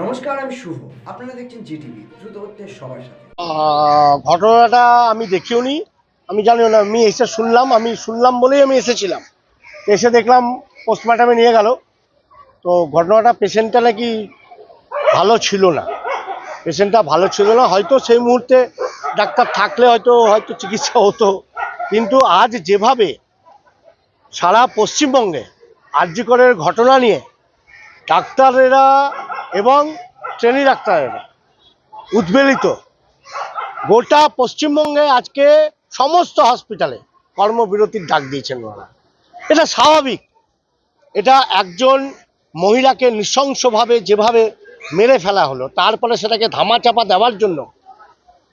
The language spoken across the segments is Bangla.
নমস্কার, আমি শুভ। আপনারা দেখছেন জিটিভি, দ্রুত হচ্ছে সবার সাথে। ঘটনাটা আমি দেখিও নি। আমি জানিও না, আমি এসে শুনলাম, আমি শুনলাম বলেই আমি এসেছিলাম। এসে দেখলাম পোস্টমর্টমে নিয়ে গেল। তো ঘটনাটা পেশেন্টটা নাকি ভালো ছিল না। পেশেন্টটা ভালো ছিল না, হয়তো সেই মুহূর্তে ডাক্তার থাকলে হয়তো হয়তো চিকিৎসা হতো। কিন্তু আজ যেভাবে সারা পশ্চিমবঙ্গে আর্যিকরের ঘটনা নিয়ে ডাক্তারেরা এবং ট্রেনি ডাক্তারেরা উদ্বেলিত। গোটা পশ্চিমবঙ্গে আজকে সমস্ত হসপিটালে কর্মবিরতির ডাক দিয়েছেন ওনারা। এটা স্বাভাবিক। এটা একজন মহিলাকে নৃশংসভাবে যেভাবে মেরে ফেলা হলো তারপরে সেটাকে ধামাচাপা দেওয়ার জন্য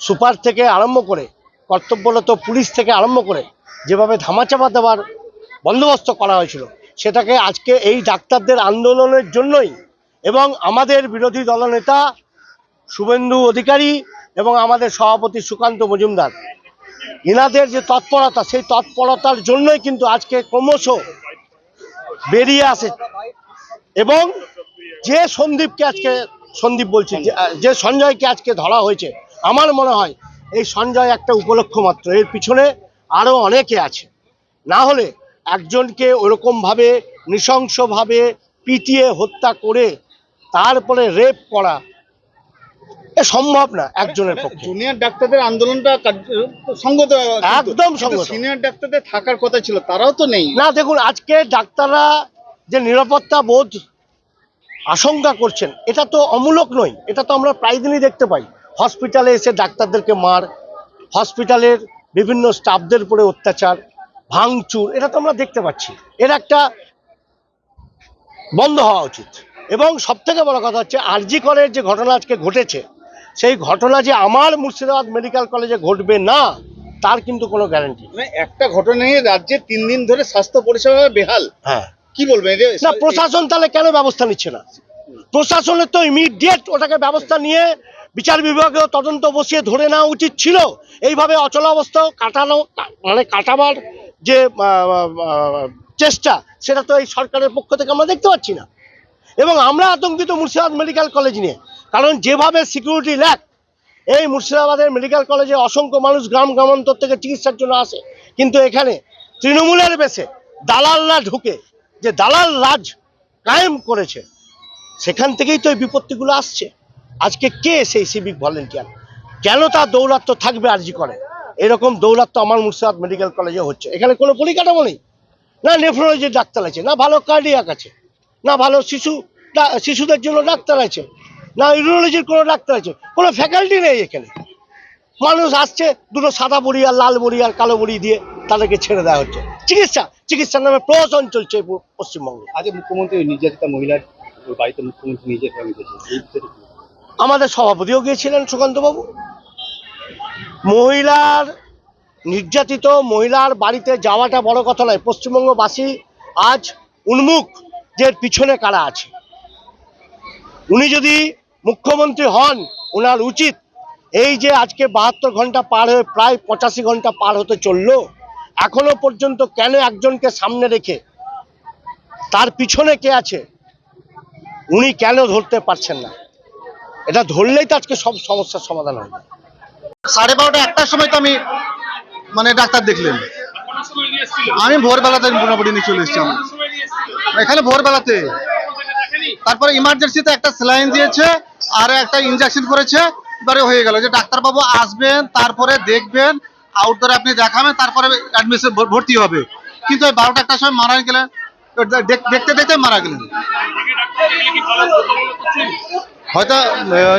সুপার থেকে আরম্ভ করে, কর্তব্যরত পুলিশ থেকে আরম্ভ করে যেভাবে ধামাচাপা দেওয়ার বন্দোবস্ত করা হয়েছিল, সেটাকে আজকে এই ডাক্তারদের আন্দোলনের জন্যই এবং আমাদের বিরোধী দলনেতা শুভেন্দু অধিকারী এবং আমাদের সভাপতি সুকান্ত মজুমদার। ইনাদের যে তৎপরতা, সেই তৎপরতার জন্যই কিন্তু আজকে ক্রমশ বেরিয়ে আসে এবং যে সন্দীপকে আজকে, সন্দীপ বলছি, যে- যে সঞ্জয়কে আজকে ধরা হয়েছে, আমার মনে হয় এই সঞ্জয় একটা উপলক্ষ মাত্র। এর পিছনে আরও অনেকে আছে। না হলে একজনকে ওরকমভাবে নৃশংসভাবে পিটিয়ে হত্যা করে তারপরে রেপ করা। এ সম্ভব না একজনের পক্ষে। জুনিয়র ডাক্তারদের আন্দোলনটা সঙ্গত একদম সঙ্গত। সিনিয়র ডাক্তারদের থাকার কথা ছিল তারাও তো নেই। না দেখুন আজকে ডাক্তাররা যে নিরাপত্তা বোধ আশঙ্কা করছেন এটা তো অমূলক নয় এটা তো আমরা প্রায় দিনই দেখতে পাই। হসপিটালে এসে ডাক্তারদেরকে মার হসপিটালের বিভিন্ন স্টাফদের উপরে অত্যাচার ভাঙচুর এটা তো আমরা দেখতে পাচ্ছি। এর একটা বন্ধ হওয়া উচিত। এবং সবথেকে বড় কথা হচ্ছে আরজি করের যে ঘটনা আজকে ঘটেছে সেই ঘটনা যে আমার মুর্শিদাবাদ মেডিকেল কলেজে ঘটবে না তার কিন্তু কোনো গ্যারান্টি মানে একটা ঘটনা নিয়ে রাজ্যে তিন দিন ধরে স্বাস্থ্য পরিষেবা বেহাল। হ্যাঁ। কি বলবেন না প্রশাসন তাহলে কেন ব্যবস্থা নিচ্ছে না? প্রশাসনের তো ইমিডিয়েট ওটাকে ব্যবস্থা নিয়ে বিচার বিভাগেও তদন্ত বসিয়ে ধরে নেওয়া উচিত ছিল। এইভাবে অচলাবস্থা কাটানো মানে কাটাবার যে চেষ্টা সেটা তো এই সরকারের পক্ষ থেকে আমরা দেখতে পাচ্ছি না। এবং আমরা আতঙ্কিত মুর্শিদাবাদ মেডিকেল কলেজ নিয়ে। কারণ যেভাবে সিকিউরিটি ল্যাক এই মুর্শিদাবাদের মেডিকেল কলেজে অসংখ্য মানুষ গ্রাম গ্রামান্তর থেকে চিকিৎসার জন্য আসে। কিন্তু এখানে তৃণমূলের বেশে দালালরা ঢুকে, যে দালাল রাজ কায়েম করেছে, সেখান থেকেই তো এই বিপত্তিগুলো আসছে। আজকে কে সেই সিভিক ভলেন্টিয়ার কেন তার দৌরাত্ম থাকবে আরজি করে? এরকম দৌরাত্ম আমার মুর্শিদাবাদ মেডিকেল কলেজে হচ্ছে। এখানে কোনো পরিকাঠামো নেই। না নেফ্রোলজির ডাক্তার আছে, না ভালো কার্ডিয়াক আছে। না ভালো শিশু শিশুদের জন্য ডাক্তার আছে না ইউরোলজির কোনো ডাক্তার আছে কোনো ফ্যাকাল্টি নেই এখানে। মানুষ আসছে দুটো সাদা বড়ি আর লাল বড়ি আর কালো বড়ি দিয়ে তাদেরকে ছেড়ে দেওয়া হচ্ছে। চিকিৎসা চিকিৎসার নামে প্রহসন চলছে পশ্চিমবঙ্গে। আজ মুখ্যমন্ত্রী নির্যাতিতা মহিলার বাড়িতে মুখ্যমন্ত্রী নিজে? আমাদের সভাপতিও গিয়েছিলেন সুকান্তবাবু। মহিলার নির্যাতিত মহিলার বাড়িতে যাওয়াটা বড় কথা নয়। পশ্চিমবঙ্গবাসী আজ উন্মুখ। যে পিছনে কারা আছে। উনি যদি মুখ্যমন্ত্রী হন ওনার উচিত এই যে আজকে বাহাত্তর ঘণ্টা পার হয়ে প্রায় পঁচাশি ঘণ্টা পার হতে চলল, এখনও পর্যন্ত কেন একজনকে সামনে রেখে তার পিছনে কে আছে, উনি কেন ধরতে পারছেন না? এটা ধরলেই তো আজকে সব সমস্যার সমাধান হবে। সাড়ে বারোটা একটার সময় তো আমি মানে ডাক্তার দেখলেন। আমি ভোরবেলাতে মোটামুটি নিয়ে চলে এসেছি আমি এখানে ভোরবেলাতে। তারপরে ইমার্জেন্সিতে একটা স্যালাইন দিয়েছে, আর একটা ইনজেকশন করেছে। এবারে হয়ে গেল যে ডাক্তারবাবু আসবেন, তারপরে দেখবেন আউটডোরে আপনি দেখাবেন, তারপরে অ্যাডমিশন ভর্তি হবে। কিন্তু ওই বারোটা একটার সময় মারা গেলেন, দেখ- দেখতে দেখতে মারা গেলেন। হয়তো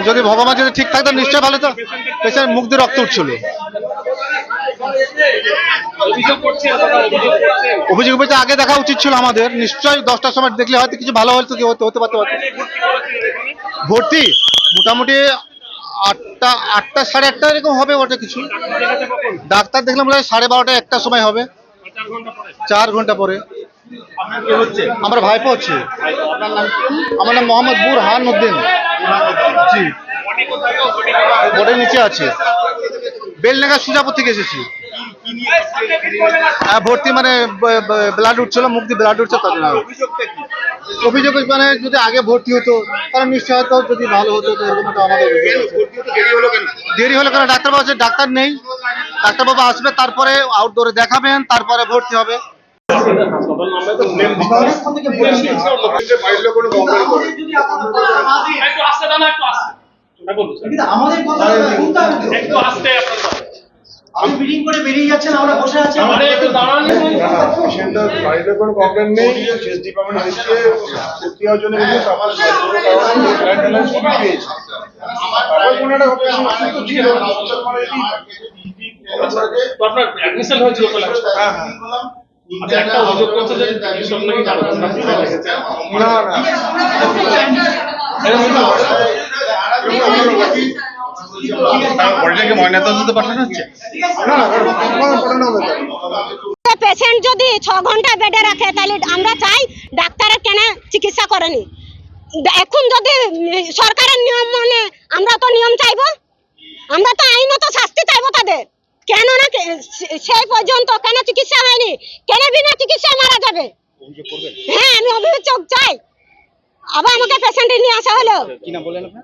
যদি ভগবান যদি ঠিক থাকতো নিশ্চয়ই ভালো তো পেশেন্ট মুখ দিয়ে রক্ত উঠছিল। অভিযোগ পেয়েছে আগে দেখা উচিত ছিল আমাদের। নিশ্চয়ই দশটার সময় দেখলে হয়তো কিছু ভালো হতো কি হতে হতে পারতে। পারতো ভর্তি? মোটামুটি আটটা আটটা সাড়ে আটটা এরকম হবে ওটা কিছু। ডাক্তার দেখলাম সাড়ে বারোটা একটা সময় হবে। চার ঘণ্টা পরে। আমার ভাইপো হচ্ছে আমার নাম মোহাম্মদ বুরহান উদ্দিন। জি। বোর্ডের নিচে আছে। বেলনাগা সুজাপুর থেকে এসেছি। ভর্তি মানে ব্লাড উঠছিল মুখ দিয়ে ব্লাড উঠছে তার জন্য অভিযোগ মানে যদি আগে ভর্তি হতো তাহলে নিশ্চয় হয়তো যদি ভালো হতো তো এরকম একটা আমাদের দেরি হলো কেন? ডাক্তারবাবু আছে ডাক্তার নেই। ডাক্তারবাবু আসবে তারপরে আউটডোরে দেখাবেন তারপরে ভর্তি হবে। হ্যাঁ। আমাদের কথা একটু আসতে। আপনার আপনি মিটিং করে বেরিয়ে যাচ্ছেন আমরা বসে আছি আরে একটু দাঁড়ান বাড়িতে কোনো প্রবলেম নেই শেষ ডিপার্টমেন্ট এসে ভর্তি হওয়ার জন্য গেছে তারপর ব্লাড ট্যালেন্ট সবই পেয়েছে তারপর কোনো একটা পেশেন্ট অসুস্থ ছিল আপনার অ্যাডমিশন হয়েছিল তো হ্যাঁ হ্যাঁ আচ্ছা না না বডিটাকে ময়নাতদন্ত পাঠানো হচ্ছে? না না কোনো পাঠানো হবে না। পেশেন্ট যদি ছ ঘণ্টা বেডে রাখে তাহলে আমরা চাই ডাক্তারের কেন চিকিৎসা করেনি? এখন যদি সরকারের নিয়ম মানে আমরা তো নিয়ম চাইব? আমরা তো আইনত শাস্তি চাইব তাদের। কেন না সে- সেই পর্যন্ত কেন চিকিৎসা হয়নি? কেন বিনা চিকিৎসায় মারা যাবে? হ্যাঁ আমি অভিযোগ চাই। আবার আমাকে পেশেন্ট নিয়ে আসা হলো। কি বললেন আপনার?